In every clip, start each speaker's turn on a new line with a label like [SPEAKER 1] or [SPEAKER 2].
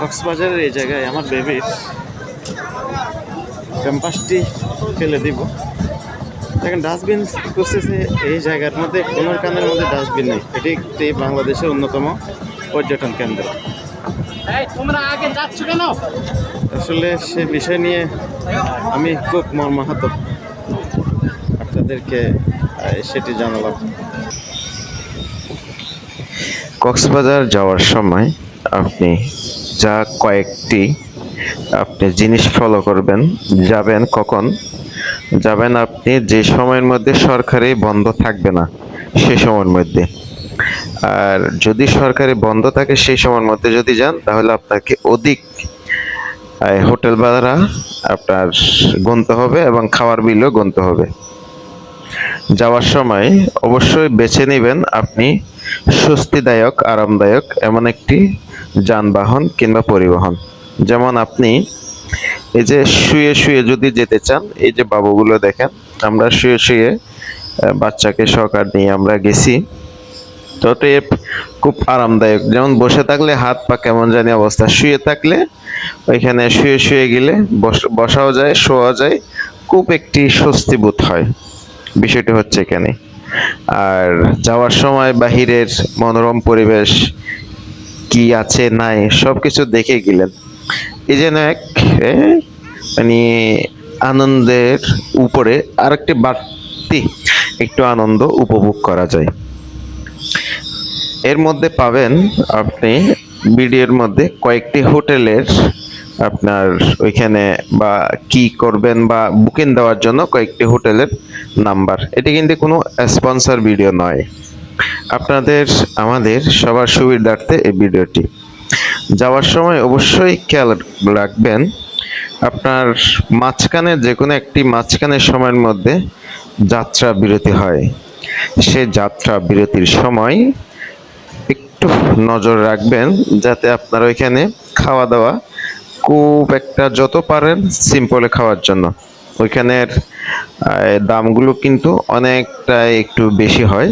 [SPEAKER 1] কক্সবাজারের এই জায়গায় আমার বেবির ক্যাম্পাসটি ফেলে দিব। দেখেন ডাস্টবিন করতেছে এই জায়গার মধ্যে কোনোর কানের মধ্যে ডাস্টবিন নেই। এটি একটি বাংলাদেশের অন্যতম পর্যটন কেন্দ্র।
[SPEAKER 2] তোমরা আগে যাচ্ছ কেন?
[SPEAKER 1] আসলে সে বিষয় নিয়ে আমি খুব মর্মাহত। আপনাদেরকে সেটি জানালাম। কক্সবাজার যাওয়ার সময় আপনি যা কয়েকটি আপনি জিনিস ফলো করবেন, যাবেন কখন? যাবেন আপনি যে সময়ের মধ্যে সরকারি বন্ধ থাকবে না সে সময়ের মধ্যে। আর যদি সরকারি বন্ধ থাকে সেই সময়ের মধ্যে যদি যান, তাহলে আপনাকে অধিক হোটেল ভাড়া আপনার গুনতে হবে এবং খাওয়ার বিলও গুনতে হবে। যাওয়ার সময় অবশ্যই বেছে নেবেন আপনি স্বস্তিদায়ক, আরামদায়ক এমন একটি যানবাহন কিংবা পরিবহন। যেমন আপনি এই যে শুয়ে শুয়ে যদি যেতে চান, এই যে বাবুগুলো দেখেন, আমরা শুয়ে শুয়ে বাচ্চাকে সহকার নিয়ে আমরা গেছি। তো ওটা খুব আরামদায়ক। যেমন বসে থাকলে হাত পা কেমন জানি অবস্থা। শুয়ে থাকলে ওইখানে শুয়ে শুয়ে গেলে বস- বসাও যায় শোয়া যায়, খুব একটি স্বস্তি বোধ হয়। বিষয়টি হচ্ছে এখানে। আর যাওয়ার সময় বাহিরের মনোরম পরিবেশ কি আছে, নাই সব কিছু দেখে গেলেন। এই যেন এক মানে আনন্দের উপরে আরেকটি বাড়তি একটু আনন্দ উপভোগ করা যায়। এর মধ্যে পাবেন আপনি ভিডিওর মধ্যে কয়েকটি হোটেলের আপনার ওইখানে বা কি করবেন বা বুকিং দেওয়ার জন্য কয়েকটি হোটেলের নাম্বার এটি কিন্তু কোনো স্পন্সর ভিডিও নয়। আপনাদের, আমাদের সবার সুবিধার্থে এই ভিডিওটি। যাওয়ার সময় অবশ্যই খেয়াল রাখবেন, আপনার মাঝখানে যে কোনো একটি মাঝখানের সময়ের মধ্যে যাত্রা বিরতি হয়। সে যাত্রা বিরতির সময় একটু নজর রাখবেন যাতে আপনার ওইখানে খাওয়া দাওয়া খুব একটা যত পারেন সিম্পলে খাওয়ার জন্য। ওইখানের দামগুলো কিন্তু অনেকটাই একটু বেশি হয়।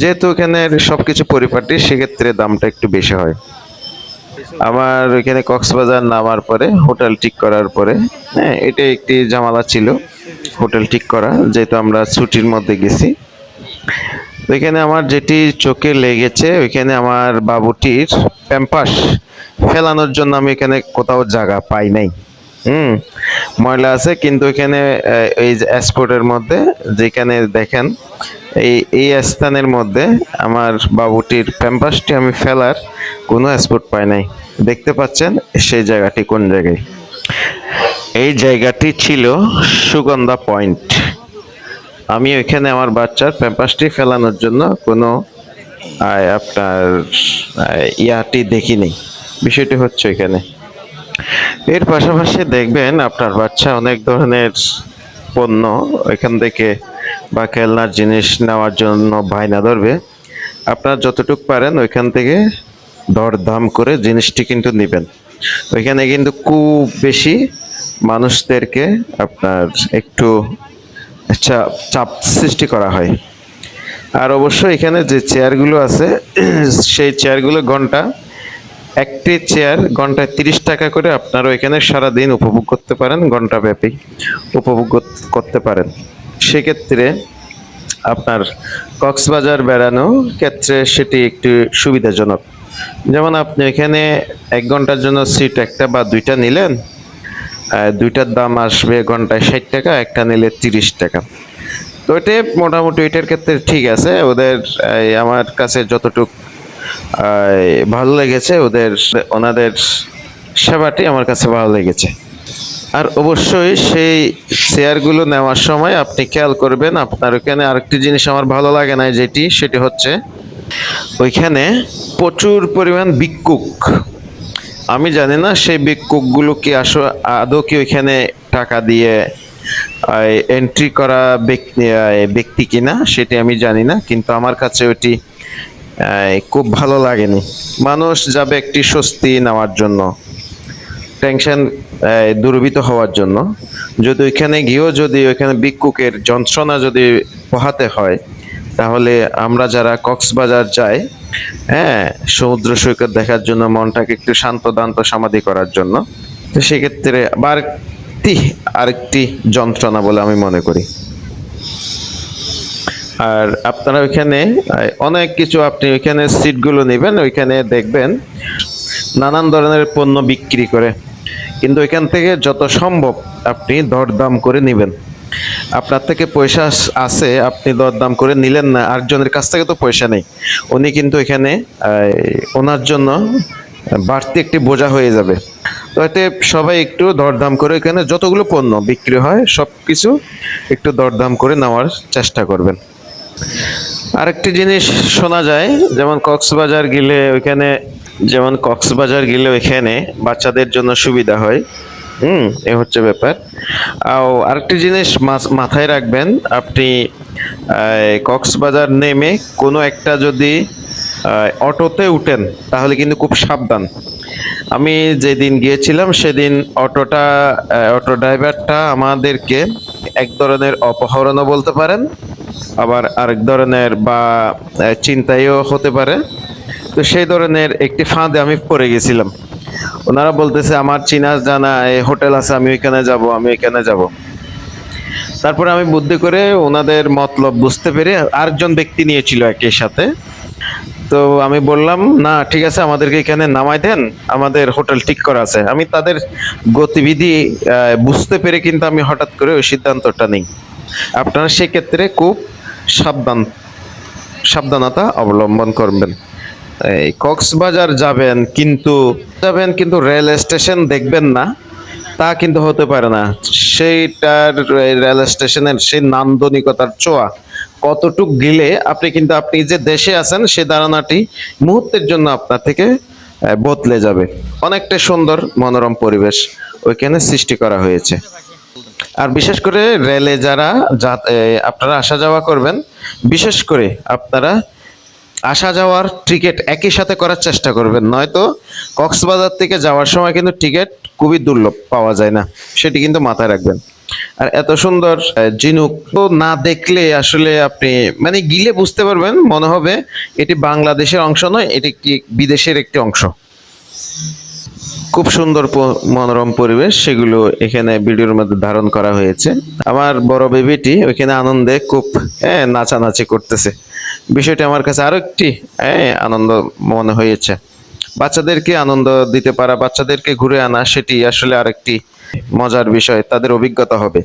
[SPEAKER 1] যেহেতু এখানে সব কিছু পরিপাটি, সেক্ষেত্রে দামটা একটু বেশি হয়। আমার ওইখানে কক্সবাজার নামার পরে, হোটেল ঠিক করার পরে হ্যাঁ এটা একটি জামালা ছিল, হোটেল ঠিক করা, যেহেতু আমরা ছুটির মধ্যে গেছি। ওইখানে আমার যেটি চোখে লেগেছে, ওইখানে আমার বাবুটির প্যাম্পাস ফেলানোর জন্য আমি এখানে কোথাও জায়গা পাই নাই। হুম, ময়লা আছে, কিন্তু এখানে এই স্পোর্টের মধ্যে, যেখানে দেখেন এই এই স্থানের মধ্যে আমার বাবুটির প্যাম্পাসটি আমি ফেলার কোনো স্পট পাই নাই। দেখতে পাচ্ছেন সেই জায়গাটি কোন জায়গায়? এই জায়গাটি ছিল সুগন্ধা পয়েন্ট। আমি ওইখানে আমার বাচ্চার প্যাম্পাসটি ফেলানোর জন্য কোনো আপনার ইয়াটি দেখিনি। বিষয়টি হচ্ছে এখানে এর পাশাপাশি দেখবেন আপনার বাচ্চা অনেক ধরনের পণ্য ওইখান থেকে বা খেলনার জিনিস নেওয়ার জন্য বায়না ধরবে, আপনার যতটুকু পারেন ওইখান থেকে দরদাম করে জিনিসটি কিন্তু নেবেন। ওইখানে কিন্তু খুব বেশি মানুষদেরকে আপনার একটু চাপ চাপ সৃষ্টি করা হয়। আর অবশ্য এখানে যে চেয়ারগুলো আছে, সেই চেয়ারগুলো ঘণ্টা, একটি চেয়ার ঘন্টায় তিরিশ টাকা করে আপনারা এখানে সারাদিন উপভোগ করতে পারেন ঘণ্টা ব্যাপী উপভোগ কর- করতে পারেন। সেক্ষেত্রে আপনার কক্সবাজার বেড়ানো ক্ষেত্রে সেটি একটু সুবিধাজনক। যেমন আপনি এখানে এক ঘণ্টার জন্য সিট একটা বা দুইটা নিলেন দুইটার দাম আসবে ঘন্টায় ষাট টাকা, একটা নিলে তিরিশ টাকা। তো এটা মোটামুটি এটার ক্ষেত্রে ঠিক আছে, ওদের আমার কাছে যতটুক ভালো লেগেছে, ওদের, ওনাদের সেবাটি আমার কাছে ভালো লেগেছে। আর অবশ্যই সেই চেয়ারগুলো নেওয়ার সময় আপনি খেয়াল করবেন, আপনার ওখানে আরেকটি জিনিস আমার ভালো লাগে না যেটি, সেটি হচ্ছে ওইখানে প্রচুর পরিমাণ ভিক্ষুক আমি জানি না সেই ভিক্ষুকগুলো কি আসো, আদৌ কি ওইখানে টাকা দিয়ে এন্ট্রি করা ব্যক্তি ব্যক্তি কিনা, সেটি আমি জানি না, কিন্তু আমার কাছে ওটি খুব ভালো লাগেনি। মানুষ যাবে একটি স্বস্তি নেওয়ার জন্য। টেনশন দূরীভূত হওয়ার জন্য। যদি ওইখানে গিয়েও যদি ওইখানে ভিক্ষুকের যন্ত্রণা যদি পোহাতে হয়, তাহলে আমরা যারা কক্সবাজার যাই হ্যাঁ সমুদ্র সৈকত দেখার জন্য, মনটাকে একটু শান্ত, দান্ত সমাধি করার জন্য, তো সেক্ষেত্রে আরেকটি আরেকটি যন্ত্রণা বলে আমি মনে করি। আর আপনারা ওইখানে অনেক কিছু আপনি ওইখানে সিটগুলো নেবেন, ওইখানে দেখবেন নানান ধরনের পণ্য বিক্রি করে। কিন্তু এখান থেকে যত সম্ভব আপনি দরদাম করে নেবেন। আপনার থেকে পয়সা আছে, আপনি দরদাম করে নিলেন না, আরেকজনের কাছ থেকে তো পয়সা নেই। উনি কিন্তু এখানে ওনার জন্য বাড়তি একটি বোঝা হয়ে যাবে। তো এতে সবাই একটু দরদাম করে এখানে যতগুলো পণ্য বিক্রি হয় সব কিছু একটু দরদাম করে নেওয়ার চেষ্টা করবেন। আরেকটি জিনিস শোনা যায়, যেমন কক্সবাজার গেলে ওইখানে যেমন কক্সবাজার গেলে এখানে বাচ্চাদের জন্য সুবিধা হয়। হুম, এ হচ্ছে ব্যাপার। আর আরেকটি জিনিস মাথায় রাখবেন, আপনি কক্সবাজার নেমে কোনো একটা যদি অটোতে উঠেন, তাহলে কিন্তু খুব সাবধান। আমি যেদিন গিয়েছিলাম, সেদিন অটোটা অটো ড্রাইভারটা আমাদেরকে এক ধরনের অপহরণও বলতে পারেন, আবার আরেক ধরনের বা চিন্তাইও হতে পারে। তো সেই ধরনের একটি ফাঁদে আমি পড়ে গেছিলাম। ওনারা বলতেছে, আমার চিনা জানা এই হোটেল আছে, আমি ওইখানে যাব, আমি ওইখানে যাব। তারপরে আমি বুদ্ধি করে ওনাদের মতলব বুঝতে পেরে আরেকজন ব্যক্তি নিয়েছিল একই সাথে। তো আমি বললাম, না, ঠিক আছে, আমাদেরকে এখানে নামাই দেন, আমাদের হোটেল ঠিক করা আছে। আমি তাদের গতিবিধি বুঝতে পেরে কিন্তু আমি হঠাৎ করে ওই সিদ্ধান্তটা নিই। আপনারা সেক্ষেত্রে খুব সাবধান, সাবধানতা অবলম্বন করবেন। এই কক্সবাজার যাবেন কিন্তু যাবেন কিন্তু রেল স্টেশন দেখবেন না, তা কিন্তু হতে পারে না। সেইটার রেল স্টেশনের সেই নান্দনিকতার ছোঁয়া, কতটুক গিলে আপনি কিন্তু, আপনি যে দেশে আছেন, সে ধারণাটি মুহূর্তের জন্য আপনার থেকে বদলে যাবে। অনেকটা সুন্দর মনোরম পরিবেশ ওইখানে সৃষ্টি করা হয়েছে। আর বিশেষ করে রেলে যারা আপনারা আসা যাওয়া করবেন, বিশেষ করে আপনারা আসা যাওয়ার টিকিট একই সাথে করার চেষ্টা করবেন। নয়তো কক্সবাজার থেকে যাওয়ার সময় কিন্তু টিকিট খুবই দুর্লভ পাওয়া যায় না। সেটি কিন্তু মাথায় রাখবেন। আর এত সুন্দর জিনুক ঝিনুক তো না দেখলে আসলে আপনি মানে গিলে বুঝতে পারবেন, মনে হবে এটি বাংলাদেশের অংশ নয়, এটি একটি বিদেশের একটি অংশ। খুব সুন্দর মনোরম পরিবেশ, সেগুলো এখানে ভিডিওর মধ্যে ধারণ করা হয়েছে। আমার বড় বেবিটি ওইখানে আনন্দে খুব হ্যাঁ নাচানাচি করতেছে। বিষয়টি আমার কাছে আরও একটি হ্যাঁ আনন্দ মনে হয়েছে। বাচ্চাদেরকে আনন্দ দিতে পারা, বাচ্চাদেরকে ঘুরে আনা, সেটি আসলে আরেকটি মজার বিষয়, তাদের অভিজ্ঞতা হবে।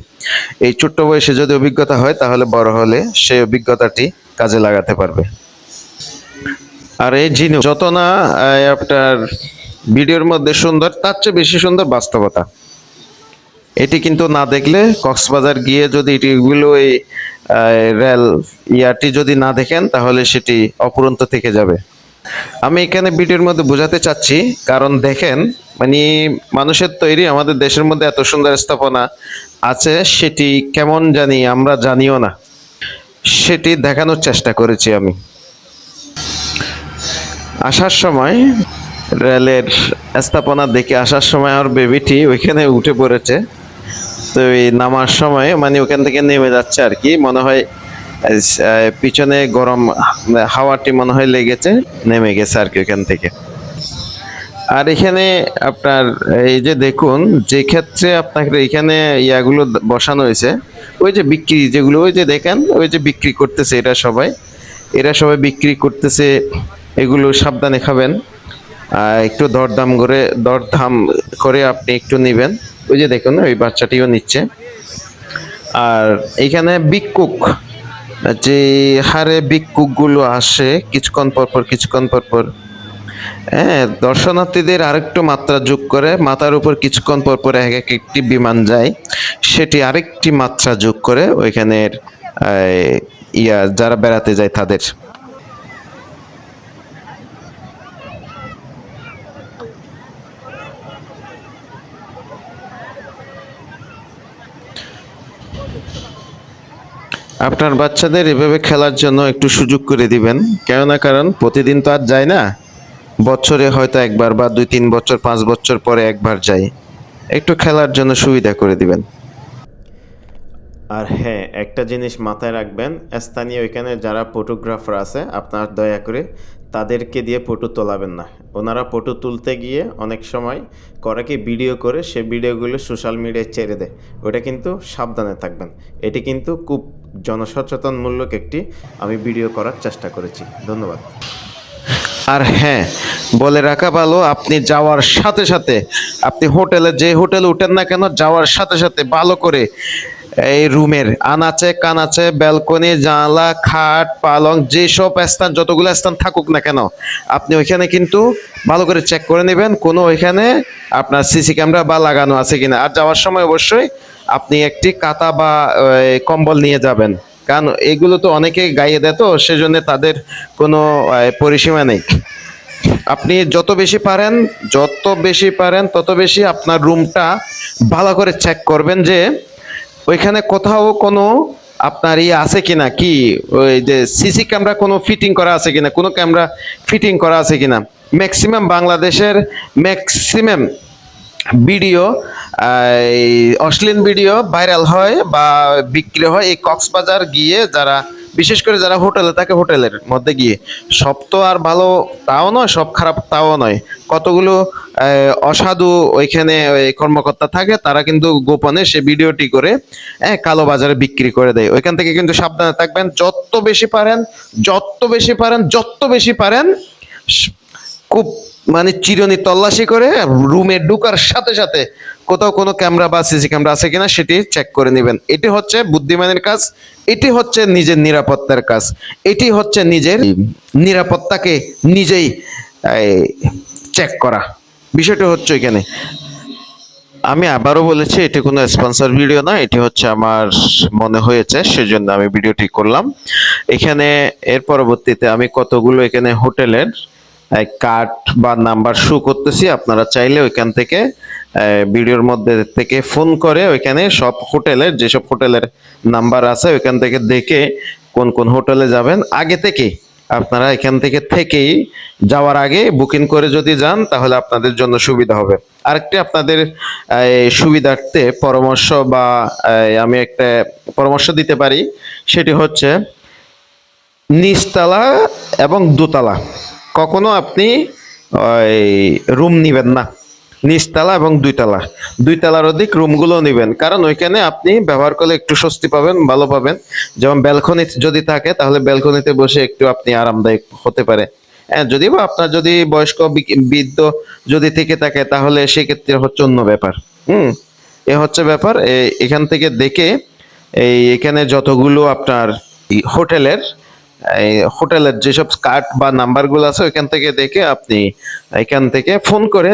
[SPEAKER 1] এই ছোট্ট বয়সে যদি অভিজ্ঞতা হয়, তাহলে বড় হলে সেই অভিজ্ঞতাটি কাজে লাগাতে পারবে। আর এই জিনিস যত না আপনার ভিডিওর মধ্যে সুন্দর, তার চেয়ে বেশি সুন্দর বাস্তবতা। এটি কিন্তু না দেখলে কক্সবাজার গিয়ে যদি এটিগুলো এই রেল ইয়াটি যদি না দেখেন, তাহলে সেটি অপুরন্ত থেকে যাবে। আমি এখানে ভিডিওর মধ্যে বোঝাতে চাচ্ছি, কারণ দেখেন মানে মানুষের তৈরি আমাদের দেশের মধ্যে এত সুন্দর স্থাপনা আছে, সেটি কেমন জানি আমরা জানিও না। সেটি দেখানোর চেষ্টা করেছি আমি। আসার সময় রেলের স্থাপনা দেখে আসার সময় আমার বেবিটি ওইখানে উঠে পড়েছে। তো এই নামার সময় মানে ওখান থেকে নেমে যাচ্ছে আর কি। মনে হয় পিছনে গরম হাওয়াটি মনে হয় লেগেছে, নেমে গেছে আর কি ওখান থেকে। আর এখানে আপনার এই যে দেখুন, যে ক্ষেত্রে আপনাকে এখানে ইয়াগুলো বসানো হয়েছে, ওই যে বিক্রি যেগুলো, ওই যে দেখেন, ওই যে বিক্রি করতেছে এটা সবাই। এরা সবাই বিক্রি করতেছে, এগুলো সাবধানে খাবেন। একটু দরদাম করে দরদাম করে আপনি একটু নেবেন। ওই যে দেখুন, ওই বাচ্চাটিও নিচ্ছে। আর এখানে বিক্ষুক, যে হারে বিক্ষুকগুলো আসে, কিছুক্ষণ পর পর, কিছুক্ষণ পর পর। হ্যাঁ দর্শনার্থীদের আরেকটু মাত্রা যোগ করে, মাথার উপর কিছুক্ষণ পর পর এক এক একটি বিমান যায়, সেটি আরেকটি মাত্রা যোগ করে ওইখানের ইয়া, যারা বেড়াতে যায় তাদের। আপনার বাচ্চাদের এভাবে খেলার জন্য একটু সুযোগ করে দিবেন। কেননা কারণ প্রতিদিন তো আর যায় না। বছরে হয়তো একবার বা দুই, তিন বছর, পাঁচ বছর পরে একবার যাই একটু খেলার জন্য সুবিধা করে দিবেন। আর হ্যাঁ একটা জিনিস মাথায় রাখবেন, স্থানীয় এখানে যারা ফটোগ্রাফার আছে, আপনার দয়া করে তাদেরকে দিয়ে ফটো তোলাবেন না। ওনারা ফটো তুলতে গিয়ে অনেক সময় করে কি ভিডিও করে, সে ভিডিওগুলো সোশ্যাল মিডিয়ায় ছেড়ে দেয়। ওটা কিন্তু সাবধানে থাকবেন। এটি কিন্তু খুব জনসচেতনমূলক একটি আমি ভিডিও করার চেষ্টা করেছি। ধন্যবাদ। আর হ্যাঁ বলে রাখা ভালো, আপনি যাওয়ার সাথে সাথে, আপনি হোটেলে যে হোটেলে উঠেন না কেন, যাওয়ার সাথে সাথে ভালো করে এই রুমের আনাচে, কানাচে, ব্যালকনি, জানলা, খাট, পালং, যেসব স্থান, যতগুলো স্থান থাকুক না কেন, আপনি ওইখানে কিন্তু ভালো করে চেক করে নেবেন, কোনো ওইখানে আপনার সিসি ক্যামেরা বা লাগানো আছে কিনা। আর যাওয়ার সময় অবশ্যই আপনি একটি কাতা বা কম্বল নিয়ে যাবেন। কারণ এগুলো তো অনেকে গাইয়ে দেয় তো, সেজন্য তাদের কোনো পরিসীমা নেই। আপনি যত বেশি পারেন, যত বেশি পারেন, তত বেশি আপনার রুমটা ভালো করে চেক করবেন যে, ওইখানে কোথাও কোনো আপনার ইয়ে আছে কিনা, কি, ওই যে সিসি ক্যামেরা কোনো ফিটিং করা আছে কিনা, কোনো ক্যামেরা ফিটিং করা আছে কিনা। ম্যাক্সিমাম বাংলাদেশের ম্যাক্সিমাম ভিডিও অশ্লীল ভিডিও ভাইরাল হয় বা বিক্রি হয় এই কক্সবাজার গিয়ে যারা, বিশেষ করে যারা হোটেলে থাকে, হোটেলের মধ্যে গিয়ে। সব তো আর ভালো তাও নয়, সব খারাপ তাও নয়। কতগুলো অসাধু ওইখানে ওই কর্মকর্তা থাকে, তারা কিন্তু গোপনে সে ভিডিওটি করে হ্যাঁ কালো বাজারে বিক্রি করে দেয়। ওইখান থেকে কিন্তু সাবধানে থাকবেন, যত বেশি পারেন, যত বেশি পারেন, যত বেশি পারেন, খুব মানে চিরনি তল্লাশি করে রুমে ঢুকার সাথে সাথে কোথাও কোনো ক্যামেরা বা সিসি ক্যামেরা আছে কিনা সেটি চেক করে নেবেন। এটি হচ্ছে বুদ্ধিমানের কাজ, এটি হচ্ছে নিজের নিরাপত্তার কাজ, এটি হচ্ছে নিজের নিরাপত্তাকে নিজেই চেক করা। বিষয়টা হচ্ছে এখানে। আমি আবারও বলেছি, এটি কোনো স্পন্সর ভিডিও না, এটি হচ্ছে আমার মনে হয়েছে, সেজন্য আমি ভিডিওটি করলাম। এখানে, এর পরবর্তীতে আমি কতগুলো এখানে হোটেলের কার্ড বা নাম্বার শু করতেছি। আপনারা চাইলে ওইখান থেকে ভিডিওর মধ্যে থেকে ফোন করে ওইখানে সব হোটেলের, যেসব হোটেলের নাম্বার আছে, ওইখান থেকে দেখে কোন কোন হোটেলে যাবেন। আগে থেকে আপনারা এখান থেকে থেকেই যাওয়ার আগে বুকিং করে যদি যান, তাহলে আপনাদের জন্য সুবিধা হবে। আরেকটি আপনাদের সুবিধার্থে পরামর্শ বা আমি একটা পরামর্শ দিতে পারি, সেটি হচ্ছে নিচতলা এবং দোতলা। কখনো আপনি, ওই রুম নিবেন না। নিচতলা এবং দুইতলা। দুইতলার অধিক রুমগুলো নেবেন। কারণ ওইখানে আপনি ব্যবহার করলে একটু স্বস্তি পাবেন, ভালো পাবেন। যেমন ব্যালকনি যদি থাকে, তাহলে ব্যালকনিতে বসে একটু আপনি আরামদায়ক হতে পারে। হ্যাঁ যদি বা আপনার যদি বয়স্ক বৃদ্ধ যদি থেকে থাকে, তাহলে সেক্ষেত্রে হচ্ছে অন্য ব্যাপার। হুম, এ হচ্ছে ব্যাপার। এখান থেকে দেখে এই এখানে যতগুলো আপনার হোটেলের এই হোটেলের যেসব কার্ড বা নাম্বারগুলো আছে, ওইখান থেকে দেখে আপনি এখান থেকে ফোন করে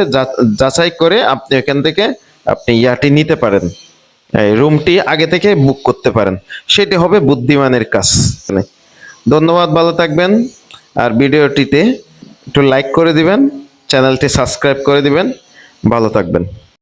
[SPEAKER 1] যাচাই করে আপনি এখান থেকে আপনি ইয়াটি নিতে পারেন। এই রুমটি আগে থেকে বুক করতে পারেন। সেটি হবে বুদ্ধিমানের কাজ। ধন্যবাদ, ভালো থাকবেন। আর ভিডিওটিতে একটু লাইক করে দিবেন, চ্যানেলটি সাবস্ক্রাইব করে দিবেন। ভালো থাকবেন।